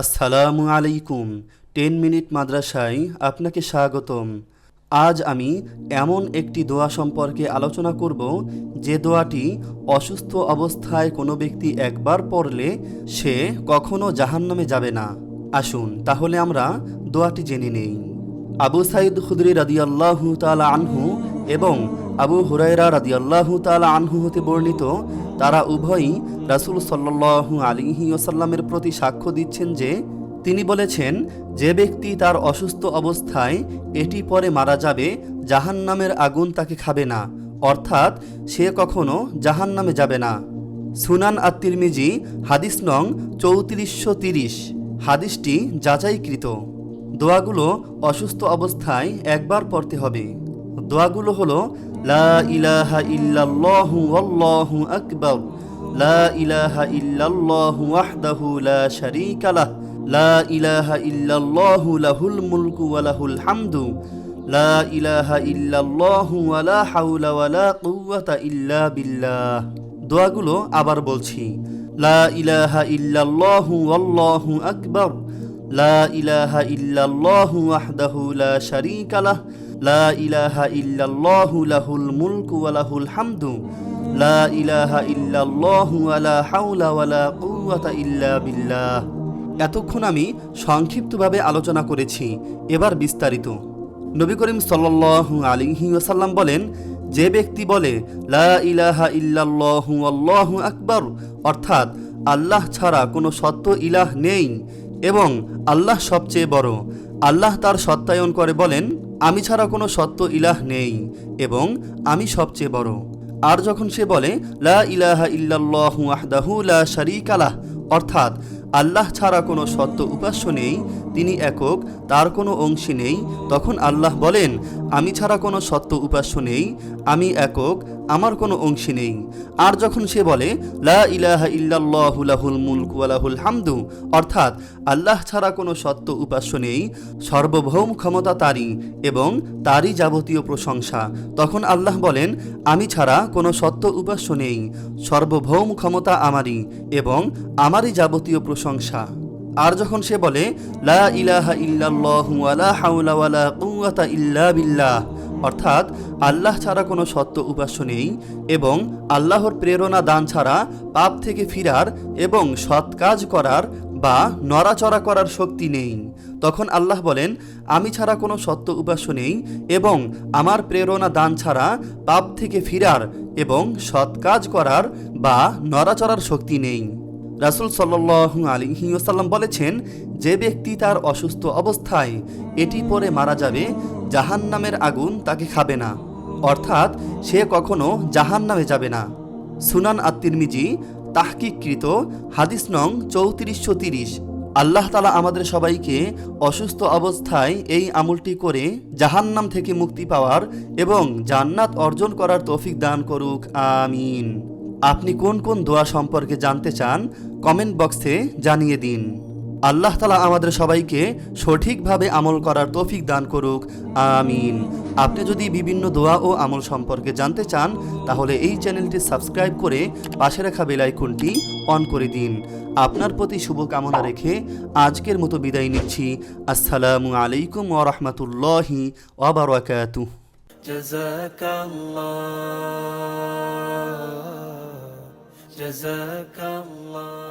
আসসালামু আলাইকুম। Ten minute মাদ্রাসায় আপনাকে স্বাগতম। আজ আমি এমন একটি দোয়া সম্পর্কে আলোচনা করব, যে দোয়াটি অসুস্থ অবস্থায় কোনো ব্যক্তি একবার পড়লে সে কখনো জাহান্নামে যাবে না। আসুন, তাহলে আমরা দোয়াটি জেনে নেই। আবু সাইদ খুদরি রাদিয়াল্লাহু তাআলা আনহু এবং আবু হুরায়রা রাদিয়াল্লাহু তাআলা আনহু হতে বর্ণিত তারা উভয়ই রাসূল সাল্লাল্লাহু আলিহি ওসাল্লামের প্রতি সাক্ষ্য দিচ্ছেন যে, তিনি বলেছেন, যে ব্যক্তি তার অসুস্থ অবস্থায় এটি পরে মারা যাবে, জাহান্নামের আগুন তাকে খাবে না, অর্থাৎ সে কখনো জাহান্নামে যাবে না। সুনান আত্মিরমিজি হাদিস নং চৌত্রিশশো তিরিশ, হাদিসটি যাচাইকৃত। দোয়াগুলো অসুস্থ অবস্থায় একবার পড়তে হবে। দোয়াগুলো হলো লা ইলাহা ইল্লাল্লাহু আল্লাহু আকবার। লা ইলাহা ইল্লাল্লাহু ওয়াহদাহু লা শারীকা লাহ। লা ইলাহা ইল্লাল্লাহু লাহুল মুলকু ওয়া লাহুল হামদু। লা ইলাহা ইল্লাল্লাহু ওয়া লা হাওলা ওয়া লা কুওয়াতা ইল্লা বিল্লাহ। দোয়াগুলো আবার বলছি। লা ইলাহা ইল্লাল্লাহু আল্লাহু আকবার। লা ইলাহা ইল্লাল্লাহু ওয়াহদাহু লা শারীকা লাহ। লা ইলাহা লাহুল হামদু। লা ইলাহা ইল্লা বিল্লাহ। এতক্ষণ আমি সংক্ষিপ্তভাবে আলোচনা করেছি, এবার বিস্তারিত। নবী করিম সাল্লাল্লাহু আলাইহি বলেন, যে ব্যক্তি বলে, লা ইলাহা অর্থাৎ আল্লাহ ছাড়া কোনো সত্য ইলাহ নেই এবং আল্লাহ সবচেয়ে বড়। আল্লাহ তার সত্যায়ন করে বলেন আমি ছাড়া কোনো সত্য ইলাহ নেই এবং আমি সবচেয়ে বড়। আর যখন সে বলে, লা ইলাহা ইল্লাল্লাহু আহদাহু লা শারীকা লাহ, অর্থাৎ আল্লাহ ছাড়া কোনো সত্য উপাস্য নেই, তিনি একক, তার কোনো অংশী নেই। তখন আল্লাহ বলেন, আমি ছাড়া কোনো সত্য উপাস্য নেই, আমি একক, আমার কোনো অংশী নেই। আর যখন সে বলে, লা ইলাহা ইল্লাল্লাহু লাহুল মুলক ওয়া লাহুল হামদু, অর্থাৎ আল্লাহ ছাড়া কোনো সত্য উপাস্য নেই, সর্বভৌম ক্ষমতা তারই এবং তারই যাবতীয় প্রশংসা। তখন আল্লাহ বলেন, আমি ছাড়া কোনো সত্য উপাস্য নেই, সর্বভৌম ক্ষমতা আমারই এবং আমারই যাবতীয় প্রশংসা। আর যখন সে বলে, লা ইলাহা ইল্লাল্লাহু ওয়ালা হাওলা ওয়ালা কুওয়াতা ইল্লা বিল্লাহ অর্থাৎ আল্লাহ ছাড়া কোনো সত্য উপাস্য নেই এবং আল্লাহর প্রেরণা দান ছাড়া পাপ থেকে ফিরার এবং সৎ কাজ করার বা নড়াচড়া করার শক্তি নেই। তখন আল্লাহ বলেন, আমি ছাড়া কোনো সত্য উপাস্য নেই এবং আমার প্রেরণা দান ছাড়া পাপ থেকে ফিরার এবং সৎ কাজ করার বা নড়াচড়ার শক্তি নেই। রাসুল সাল্লু ওসাল্লাম বলেছেন, যে ব্যক্তি তার অসুস্থ অবস্থায় এটি পরে মারা যাবে, জাহান্নামের আগুন তাকে খাবে না। অর্থাৎ সে কখনো জাহান্নামে যাবে না। সুনান আত্মিরমিজি তাহকিকৃত, হাদিস নং চৌত্রিশশো তিরিশ। আল্লাহ তালা আমাদের সবাইকে অসুস্থ অবস্থায় এই আমলটি করে জাহান্নাম থেকে মুক্তি পাওয়ার এবং জান্নাত অর্জন করার তৌফিক দান করুক, আমিন। আপনি কোন কোন দোয়া সম্পর্কে জানতে চান কমেন্ট বক্সে জানিয়ে দিন আল্লাহ তালা আমাদের সবাইকে সঠিকভাবে আমল করার তৌফিক দান করুক আমিন আপনি যদি বিভিন্ন দোয়া ও আমল সম্পর্কে জানতে চান তাহলে এই চ্যানেলটি সাবস্ক্রাইব করে পাশে রাখা বেলাইকনটি অন করে দিন আপনার প্রতি শুভকামনা রেখে আজকের মতো বিদায় নিচ্ছি আসসালামু আলাইকুম ওরহমতুল্লাহি ওবরাকাতুহ جزاك الله جزاك الله